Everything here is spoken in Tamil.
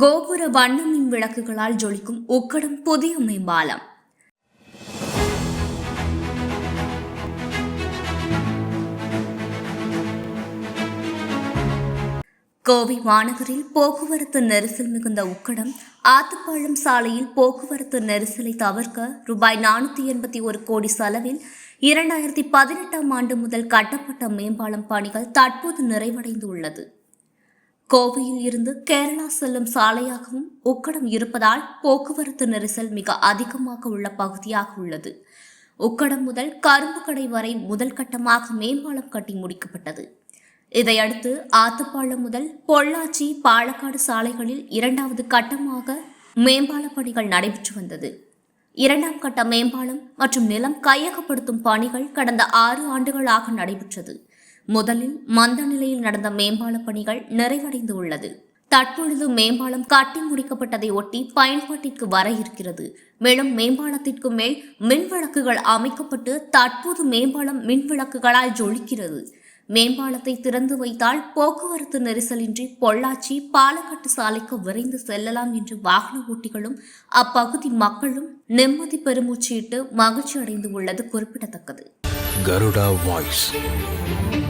கோபுர வண்ணமின் விளக்குகளால் ஜொலிக்கும் உக்கடம் புதிய மேம்பாலம். கோவை மாநகரில் போக்குவரத்து நெரிசல் மிகுந்த உக்கடம் ஆத்துப்பாளம் சாலையில் போக்குவரத்து நெரிசலை தவிர்க்க ரூபாய் நானூற்றி எண்பத்தி ஒரு கோடி செலவில் இரண்டாயிரத்தி பதினெட்டாம் ஆண்டு முதல் கட்டப்பட்ட மேம்பாலம் பணிகள் தற்போது நிறைவடைந்துள்ளது. கோவையில் இருந்து கேரளா செல்லும் சாலையாகவும் உக்கடம் இருப்பதால் போக்குவரத்து நெரிசல் மிக அதிகமாக உள்ள பகுதியாக உள்ளது. உக்கடம் முதல் கரும்பு கடை வரை முதல் கட்டமாக மேம்பாலம் கட்டி முடிக்கப்பட்டது. இதையடுத்து ஆத்துப்பாலம் முதல் பொள்ளாச்சி பாலக்காடு சாலைகளில் இரண்டாவது கட்டமாக மேம்பால பணிகள் நடைபெற்று வந்தது. இரண்டாம் கட்ட மேம்பாலம் மற்றும் நிலம் கையகப்படுத்தும் பணிகள் கடந்த ஆறு ஆண்டுகளாக நடைபெற்றது. முதலில் மந்த நிலையில் நடந்த மேம்பால பணிகள் நிறைவடைந்து உள்ளது தற்பொழுது மேம்பாலம் கட்டி முடிக்கப்பட்டதை ஒட்டி பயன்பாட்டிற்கு வர இருக்கிறது. மேலும் மேம்பாலத்திற்கு மேல் மின் விளக்குகள் அமைக்கப்பட்டு தற்போது மேம்பாலம் மின்விளக்குகளால் ஜொலிக்கிறது. மேம்பாலத்தை திறந்து வைத்தால் போக்குவரத்து நெரிசலின்றி பொள்ளாச்சி பாலக்காட்டு சாலைக்கு விரைந்து செல்லலாம் என்று வாகன ஓட்டிகளும் அப்பகுதி மக்களும் நிம்மதி பெருமூச்சியிட்டு மகிழ்ச்சி அடைந்து உள்ளது குறிப்பிடத்தக்கது. கருடா வாய்ஸ்.